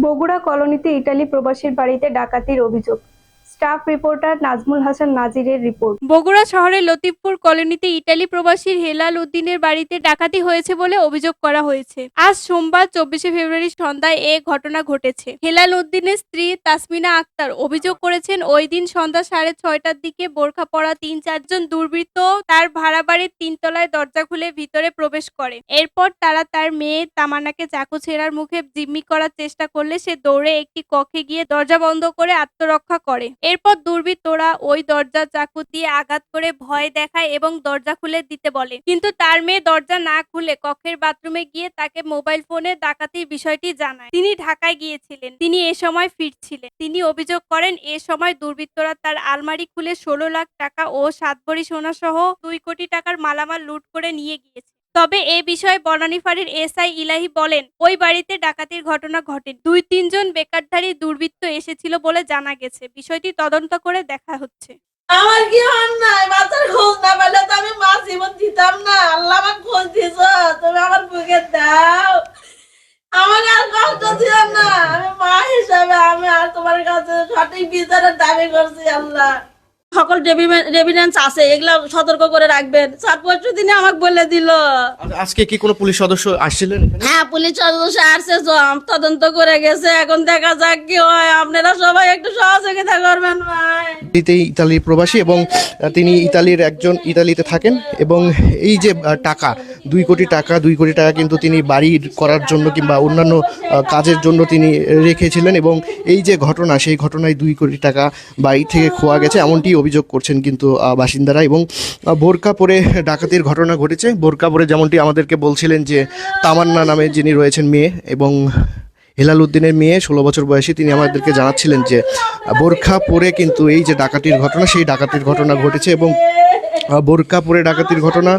বগুড়া কলোনিতে ইটালি প্রবাসীর বাড়িতে ডাকাতির অভিযোগ। স্টাফ রিপোর্টার নাজমুল হাসান নাজিরের রিপোর্ট। বগুড়া শহরের লতিফপুর কলোনিতে ইটালি প্রবাসীর হেলাল উদ্দিনের বাড়িতে ডাকাতি হয়েছে বলে অভিযোগ করা হয়েছে। আজ সোমবার, চব্বিশে ফেব্রুয়ারি সন্ধ্যায় এ ঘটনা ঘটেছে। হেলাল উদ্দিনের স্ত্রী তাসমিনা আক্তার অভিযোগ করেছেন, ওই দিন সন্ধ্যা সাড়ে ছয়টার দিকে বোরখা পরা তিন চারজন দুর্বৃত্ত তার ভাড়া বাড়ির তিনতলায় দরজা খুলে ভিতরে প্রবেশ করে। এরপর তারা তার মেয়ে তামান্নাকে চাকু ছেঁড়ার মুখে জিম্মি করার চেষ্টা করলে সে দৌড়ে একটি কক্ষে গিয়ে দরজা বন্ধ করে আত্মরক্ষা করে। এরপর দুর্বৃত্তরা ওই দরজা চাকু দিয়ে আঘাত করে ভয় দেখায় এবং দরজা খুলে দিতে বলে। কিন্তু তার মেয়ে দরজা না খুলে কক্ষের বাথরুমে গিয়ে তাকে মোবাইল ফোনে ডাকাতির বিষয়টি জানায়। তিনি ঢাকায় গিয়েছিলেন। তিনি এ সময় ফিরছিলেন। তিনি অভিযোগ করেন, এ সময় দুর্বৃত্তরা তার আলমারি খুলে ষোলো লাখ টাকা ও সাত ভরি সোনা সহ দুই কোটি টাকার মালামাল লুট করে নিয়ে গিয়েছে। তবে এ বিষয়ে বনানী ফাঁড়ির এসআই ইলাহি বলেন, ওই বাড়িতে ডাকাতির ঘটনা ঘটে। দুই তিনজন বেকারধারী দুর্বৃত্ত এসেছিল বলে জানা গেছে। বিষয়টি তদন্ত করে দেখা হচ্ছে। আমার কি অন্যায় বাচ্চার খোঁজ না পেলে তো আমি মা জীবন দিতাম না। আল্লাহ আমার খোঁজ দিছ, তুমি আমার বুকে দাও। আমার আর কষ্ট দিও না। আমি মা হিসাবে আমি আর তোমার কাছে সঠিক বিচারের দাবি করছি, আল্লাহ। সকল রেভিডেন্স আছে এগুলা সতর্ক করে রাখবেন। চার পরশু দিনে আমাকে বলে দিল। আজকে কি কোনো পুলিশ সদস্য আসছিলেন হ্যাঁ পুলিশ সদস্য আসছে তদন্ত করে গেছে এখন দেখা যাক কি হয়। আপনারা সবাই একটু সহযোগিতা করবেন ভাই। ইতালির প্রবাসী এবং তিনি ইতালির একজন ইতালিতে থাকেন এবং এই যে টাকা দুই কোটি টাকা, দুই কোটি টাকা কিন্তু তিনি বাড়ি করার জন্য কিংবা অন্যান্য কাজের জন্য তিনি রেখেছিলেন এবং এই যে ঘটনা, সেই ঘটনায় দুই কোটি টাকা বাড়ি থেকে খোয়া গেছে এমনটি অভিযোগ করছেন কিন্তু বাসিন্দারা এবং বোরকা পরে ডাকাতির ঘটনা ঘটেছে। বোরকা পরে যেমনটি আমাদেরকে বলছিলেন যে তামান্না নামে যিনি রয়েছেন মেয়ে এবং হেলাল উদ্দিনের মেয়ে, ষোলো বছর বয়সী, তিনি আমাদেরকে জানাচ্ছিলেন যে বোরখা পরে কিন্তু এই যে ডাকাতির ঘটনা, সেই ডাকাতির ঘটনা ঘটেছে এবং বোরকা পরে ডাকাতির ঘটনা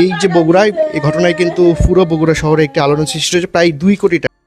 এই যে বগুড়ায়, এই ঘটনায় কিন্তু পুরো বগুড়া শহরে একটি আলোড়ন সৃষ্টি হয়েছে, প্রায় দুই কোটি টাকা।